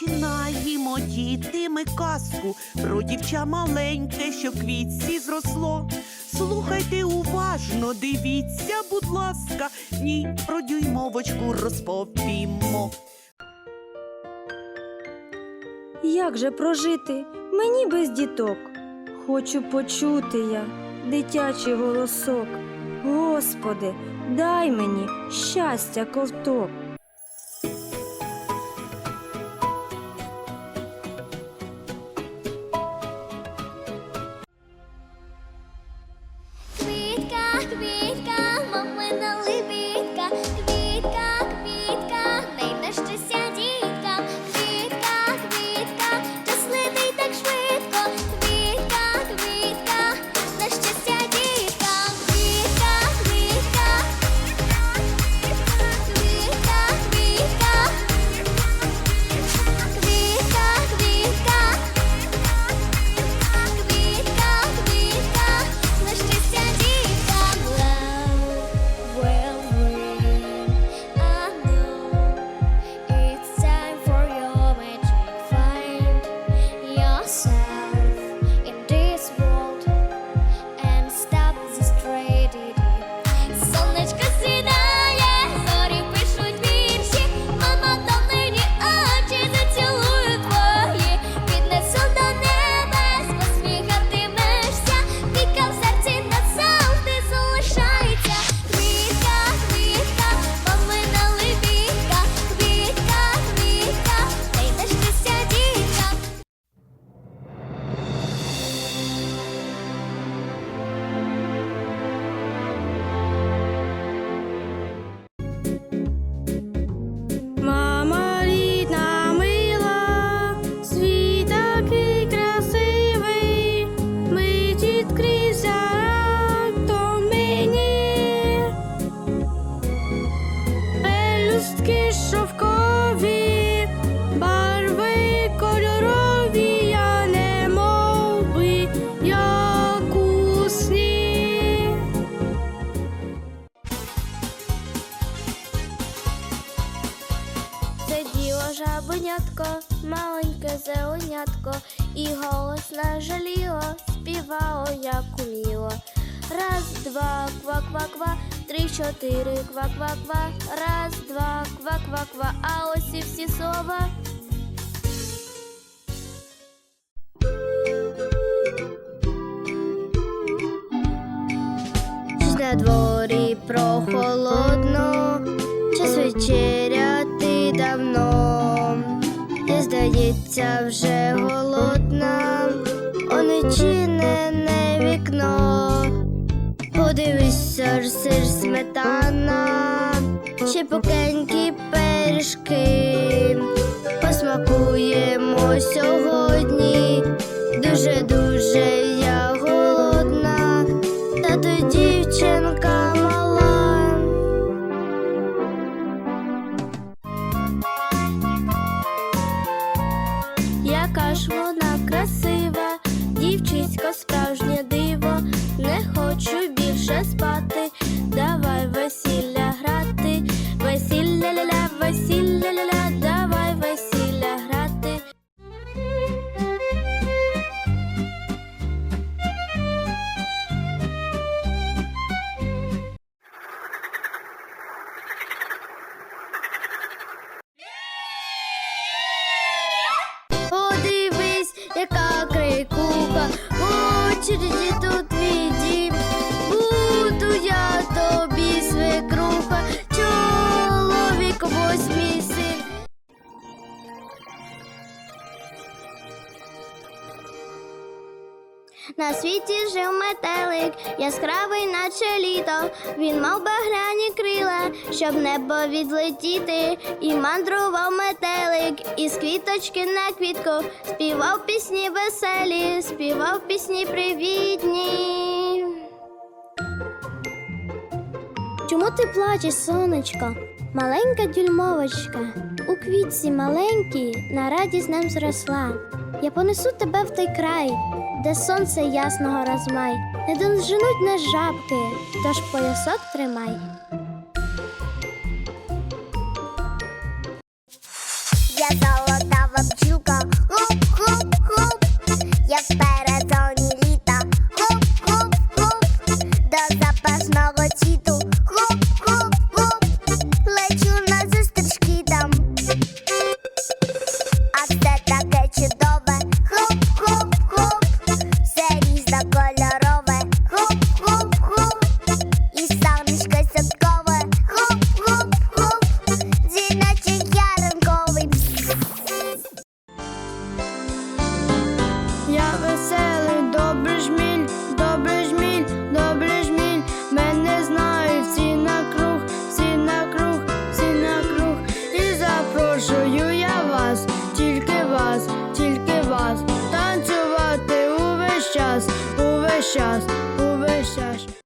Починаємо діти ми казку про дівча маленьке, що квітці зросло. Слухайте уважно, дивіться, будь ласка, ні, про дюймовочку розповімо. Як же прожити мені без діток? Хочу почути я дитячий голосок. Господи, дай мені щастя ковток. be жабенятко, маленьке зеленятко, і голос не жаліло, співало, як уміло. Раз, два, ква-ква-ква, три, чотири, ква-ква-ква, раз, два, ква-ква-ква, а ось і всі слова. На дворі прохолодно, час вечеряти здається, вже голодна, онечинене вікно, подивися ж сир сметана, ще покенькі пиріжки, посмакуємо сьогодні, дуже дуже to the. На світі жив метелик, яскравий, наче літо. Він мав багряні крила, щоб небо відлетіти. І мандрував метелик із квіточки на квітку. Співав пісні веселі, співав пісні привітні. Чому ти плачеш, сонечко? Маленька дюймовочка, у квітці маленькій на радість нам зросла. Я понесу тебе в той край, де сонце ясного розмай, не донженуть нас жабки, тож поясок тримай. Я золота час, увесь час, увесь час.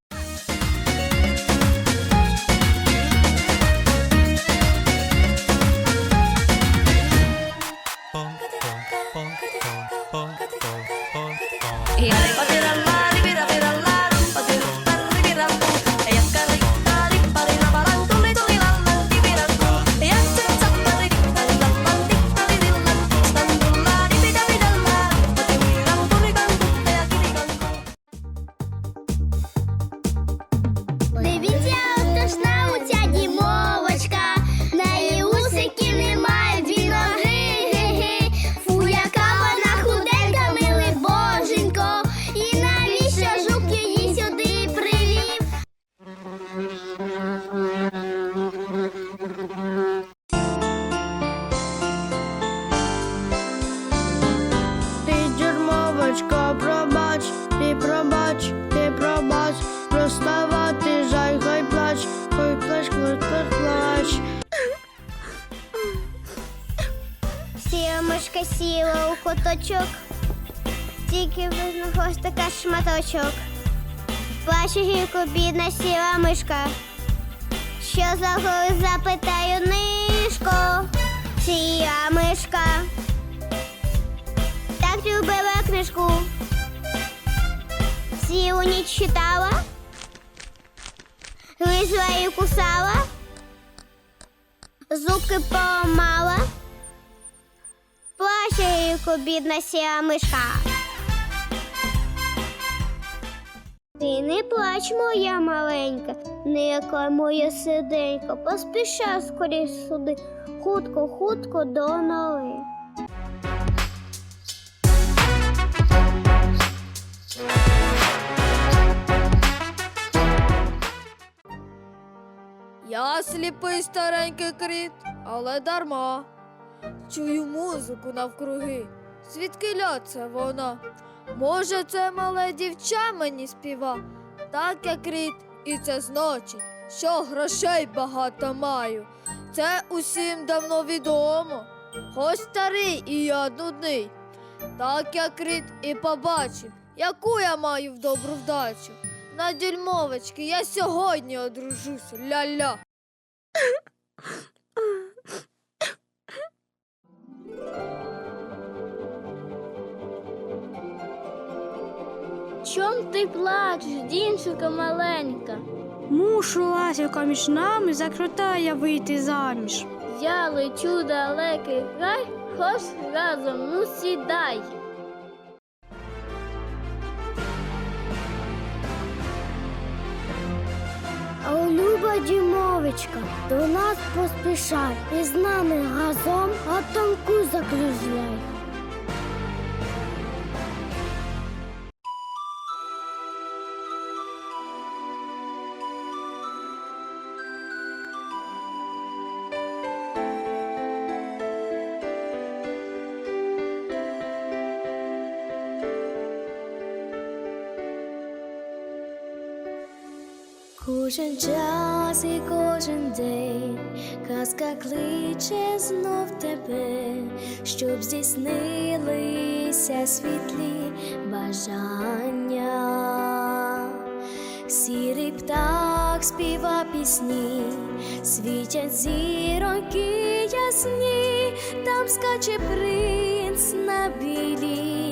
Сонечко, пробач, ти пробач, ти пробач, проставати жаль, хай плач, хай плач, хай плач, плач. мишка, сіла у куточок, тільки така шматочок. Плаче гірко, бідна сіла мишка. Що за голос запитаю нишко, сія мишка. Так любила книжку. Цілу ніч читала, гризла і кусала, зубки поламала. Плаче гірко бідна сіла мишка. Ти не плач, моя маленька, не яка моя сиденька, поспішай скоріш сюди, хутко, хутко до ноги. Я сліпий старенький кріт, але дарма. Чую музику навкруги. Звідкиля це вона? Може, це мале дівча мені співа, так як рід, і це значить, що грошей багато маю. Це усім давно відомо. Хоч старий і я нудний. Так як рід і побачив, яку я маю в добру вдачу. На дюймовочки я сьогодні одружуся, ля-ля. Чом ти плачеш, дівчинка маленька? Мушу ласівка між нами закрутає вийти заміж. Я лечу далекий край, хоч разом ну сідай. О, люба дімовичка, до нас поспішай, і з нами разом отанку закружляй. Кожен час і кожен день казка кличе знов тебе, щоб здійснилися світлі бажання. Сірий птах співа пісні, світять зіроньки ясні, там скаче принц на білім